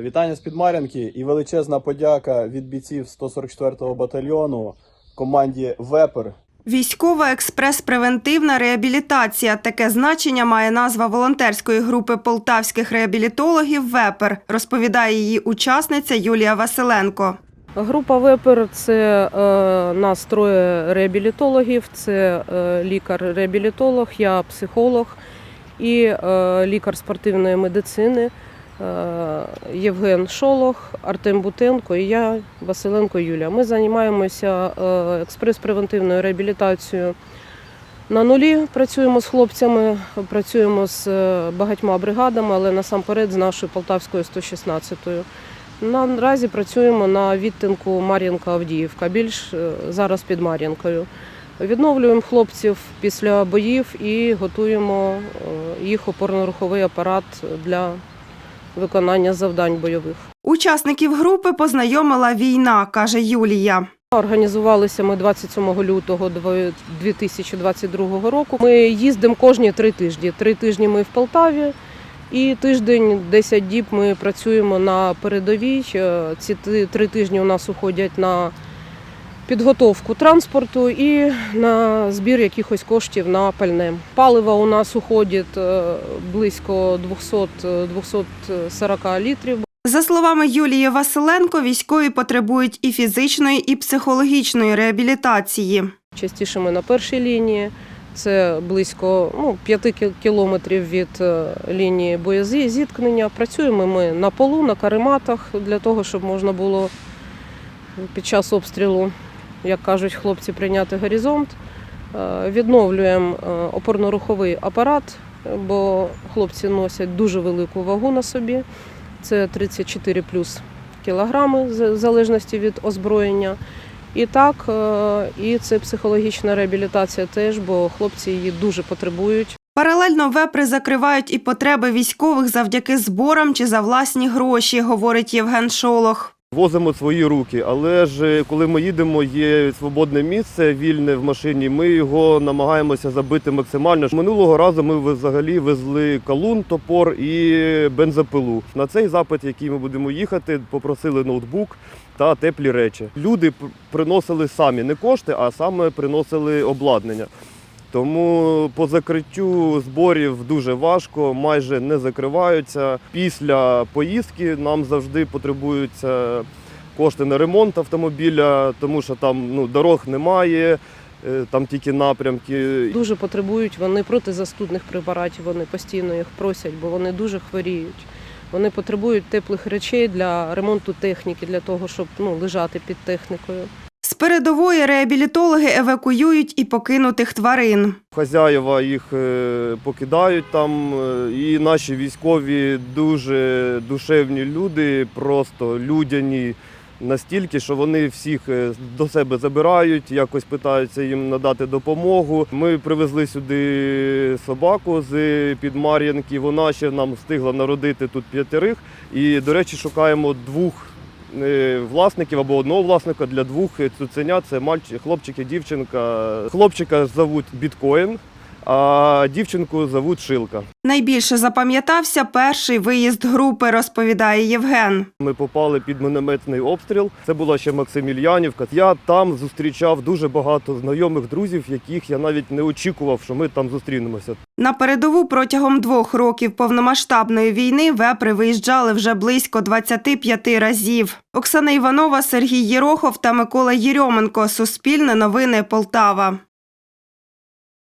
Вітання з Підмар'янки і величезна подяка від бійців 144-го батальйону команді Вепер. Військова експрес-превентивна реабілітація. Таке значення має назва волонтерської групи полтавських реабілітологів ВЕПер, розповідає її учасниця Юлія Василенко. Група Вепер це е, нас троє реабілітологів, це е, лікар-реабілітолог, я психолог і е, лікар спортивної медицини Євген Шолох, Артем Бутенко і я Василенко Юлія. Ми займаємося е, експрес-превентивною реабілітацією. На нулі працюємо з хлопцями, працюємо з е, багатьма бригадами, але насамперед з нашою Полтавською 116-ю. Наразі працюємо на відтинку Мар'їнка-Авдіївка, більш е, зараз під Мар'їнкою. Відновлюємо хлопців після боїв і готуємо е, їх опорно-руховий апарат для виконання завдань бойових. Учасників групи познайомила війна, каже Юлія. Організувалися ми 27 лютого 2022 року. Ми їздимо кожні три тижні. Три тижні ми в Полтаві, і тиждень, 10 діб ми працюємо на передовій. Е, Ці три тижні у нас уходять на підготовку транспорту і на збір якихось коштів на пальне. Палива у нас уходить е, близько 200-240 літрів. За словами Юлії Василенко, військові потребують і фізичної, і психологічної реабілітації. Частіше ми на першій лінії. Це близько ну, 5 кілометрів від е, лінії боєзіткнення. Працюємо ми на полу, на карематах для того, щоб можна було під час обстрілу, як кажуть хлопці, прийняти горизонт. Е, Відновлюємо е, опорно-руховий апарат, бо хлопці носять дуже велику вагу на собі. Це 34 плюс кілограми, в залежності від озброєння. І так, е, і це психологічна реабілітація теж, бо хлопці її дуже потребують. Паралельно вепри закривають і потреби військових завдяки зборам чи за власні гроші, говорить Євген Шолох. Возимо свої руки, але ж коли ми їдемо, є свободне місце вільне в машині. Ми його намагаємося забити максимально. Минулого разу ми взагалі везли калун, топор і бензопилу. На цей запит, який ми будемо їхати, попросили ноутбук та теплі речі. Люди приносили самі не кошти, а саме приносили обладнання. Тому по закриттю зборів дуже важко, майже не закриваються. Після поїздки нам завжди потребуються кошти на ремонт автомобіля, тому що там ну, дорог немає, е, там тільки напрямки. Дуже потребують вони протизастудних препаратів. Вони постійно їх просять, бо вони дуже хворіють. Вони потребують теплих речей для ремонту техніки, для того, щоб ну, лежати під технікою. Передової реабілітологи евакуюють і покинутих тварин. Хазяєва їх е, покидають там, е, і наші військові дуже душевні люди, просто людяні настільки, що вони всіх е, до себе забирають, якось питаються їм надати допомогу. Ми привезли сюди собаку з Підмар'янки. Вона ще нам встигла народити тут п'ятерих. І, до речі, шукаємо двох. Е, Власників або одного власника для двох цуценят це мальчик, хлопчик і дівчинка. Хлопчика зовуть Біткоін, а дівчинку зовуть Шилка. Найбільше запам'ятався перший виїзд групи, розповідає Євген. Ми попали під мінометний обстріл. Це була ще Максимільянівка. Я там зустрічав дуже багато знайомих друзів, яких я навіть не очікував, що ми там зустрінемося. На передову протягом двох років повномасштабної війни вепри виїжджали вже близько 25 разів. Оксана Іванова, Сергій Єрохов та Микола Єрьоменко. Суспільне новини Полтава.